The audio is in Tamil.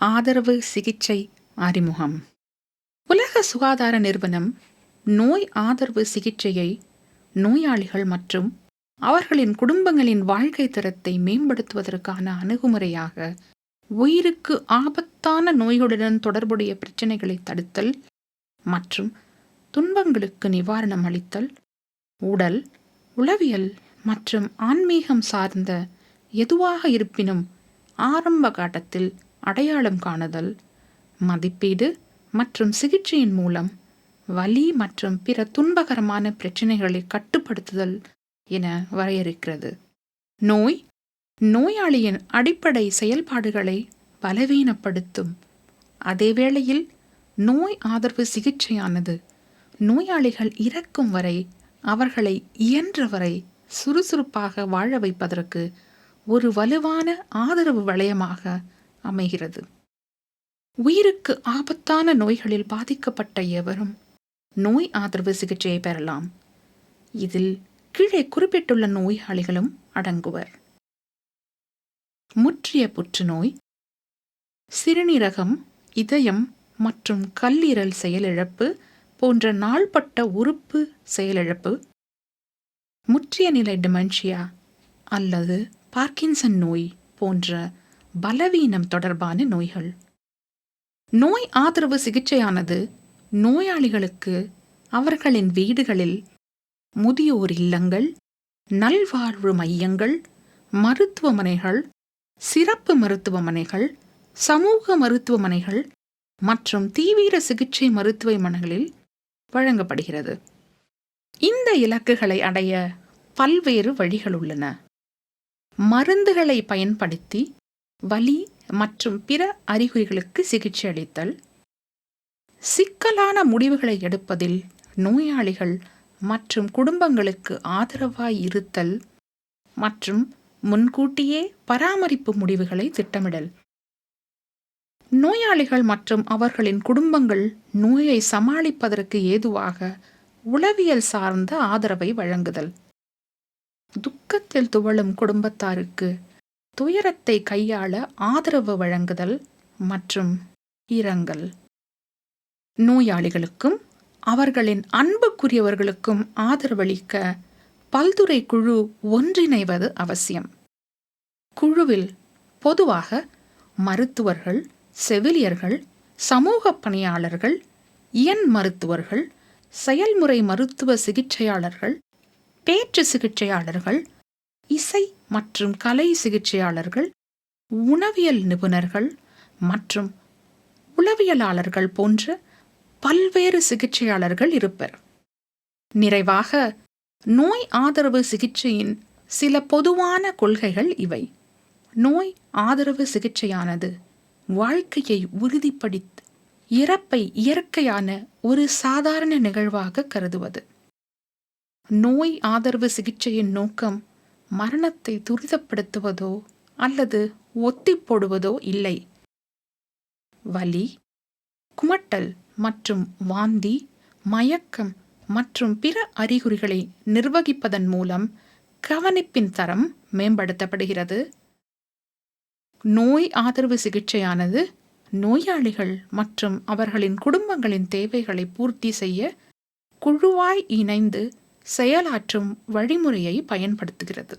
ஆதரவு சிகிச்சை அறிமுகம். உலக சுகாதார நிறுவனம் நோய் ஆதரவு சிகிச்சையை நோயாளிகள் மற்றும் அவர்களின் குடும்பங்களின் வாழ்க்கை தரத்தை மேம்படுத்துவதற்கான அணுகுமுறையாக உயிருக்கு ஆபத்தான நோய்களுடன் தொடர்புடைய பிரச்சனைகளை தடுத்தல் மற்றும் துன்பங்களுக்கு நிவாரணம் அளித்தல் உடல் உளவியல் மற்றும் ஆன்மீகம் சார்ந்த எதுவாக இருப்பினும் ஆரம்ப காட்டத்தில் அடையாளம் காணுதல் மதிப்பீடு மற்றும் சிகிச்சையின் மூலம் வலி மற்றும் பிற துன்பகரமான பிரச்சனைகளை கட்டுப்படுத்துதல் என வரையறுக்கிறது. நோய் நோயாளியின் அடிப்படை செயல்பாடுகளை பலவீனப்படுத்தும். அதே வேளையில் நோய் ஆதரவு சிகிச்சையானது நோயாளிகள் இறக்கும் வரை அவர்களை இயன்றவரை சுறுசுறுப்பாக வாழ வைப்பதற்கு ஒரு வலுவான ஆதரவு வளையமாக அமைகிறது. உயிருக்கு ஆபத்தான நோய்களில் பாதிக்கப்பட்ட எவரும் நோய் ஆதரவு சிகிச்சையை பெறலாம். இதில் கீழே குறிப்பிட்டுள்ள நோயாளிகளும் அடங்குவர். முற்றிய புற்றுநோய் சிறுநீரகம் இதயம் மற்றும் கல்லீரல் செயலிழப்பு போன்ற நாள்பட்ட உறுப்பு செயலிழப்பு முற்றிய நிலை டிமென்ஷியா அல்லது பார்க்கின்சன் நோய் போன்ற பலவீனம் தொடர்பான நோய்கள். நோய் ஆதரவு சிகிச்சையானது நோயாளிகளுக்கு அவர்களின் வீடுகளில் முதியோர் இல்லங்கள் நல்வாழ்வு மையங்கள் மருத்துவமனைகள் சிறப்பு மருத்துவமனைகள் சமூக மருத்துவமனைகள் மற்றும் தீவிர சிகிச்சை மருத்துவமனைகளில் வழங்கப்படுகிறது. இந்த இலக்குகளை அடைய பல்வேறு வழிகள் உள்ளன. மருந்துகளை பயன்படுத்தி வலி மற்றும் பிற அறிகுறிகளுக்கு சிகிச்சை அளித்தல். சிக்கலான முடிவுகளை எடுப்பதில் நோயாளிகள் மற்றும் குடும்பங்களுக்கு ஆதரவாய் இருத்தல் மற்றும் முன்கூட்டியே பராமரிப்பு முடிவுகளை திட்டமிடல். நோயாளிகள் மற்றும் அவர்களின் குடும்பங்கள் நோயை சமாளிப்பதற்கு ஏதுவாக உளவியல் சார்ந்த ஆதரவை வழங்குதல். துக்கத்தில் துவளும் குடும்பத்தாருக்கு துயரத்தை கையாள ஆதரவு வழங்குதல் மற்றும் இரங்கல். நோயாளிகளுக்கும் அவர்களின் அன்புக்குரியவர்களுக்கும் ஆதரவளிக்க பல்துறை குழு ஒன்றிணைவது அவசியம். குழுவில் பொதுவாக மருத்துவர்கள் செவிலியர்கள் சமூக பணியாளர்கள் இயன் மருத்துவர்கள் செயல்முறை மருத்துவ சிகிச்சையாளர்கள் பேச்சு சிகிச்சையாளர்கள் இசை மற்றும் கலை சிகிச்சையாளர்கள் உணவியல் நிபுணர்கள் மற்றும் உளவியலாளர்கள் போன்ற பல்வேறு சிகிச்சையாளர்கள் இருப்பர். நிறைவாக நோய் ஆதரவு சிகிச்சையின் சில பொதுவான கொள்கைகள் இவை. நோய் ஆதரவு சிகிச்சையானது வாழ்க்கையை உறுதிப்படுத்தி இறப்பை இயற்கையான ஒரு சாதாரண நிகழ்வாக கருதுவது. நோய் ஆதரவு சிகிச்சையின் நோக்கம் மரணத்தை துரிதப்படுத்துவதோ அல்லது ஒத்தி போடுவதோ இல்லை. வலி குமட்டல் மற்றும் வாந்தி மயக்கம் மற்றும் பிற அறிகுறிகளை நிர்வகிப்பதன் மூலம் கவனிப்பின் தரம் மேம்படுத்தப்படுகிறது. நோய் ஆதரவு சிகிச்சையானது நோயாளிகள் மற்றும் அவர்களின் குடும்பங்களின் தேவைகளை பூர்த்தி செய்ய குழுவாய் இணைந்து செயலாற்றும் வழிமுறையை பயன்படுத்துகிறது.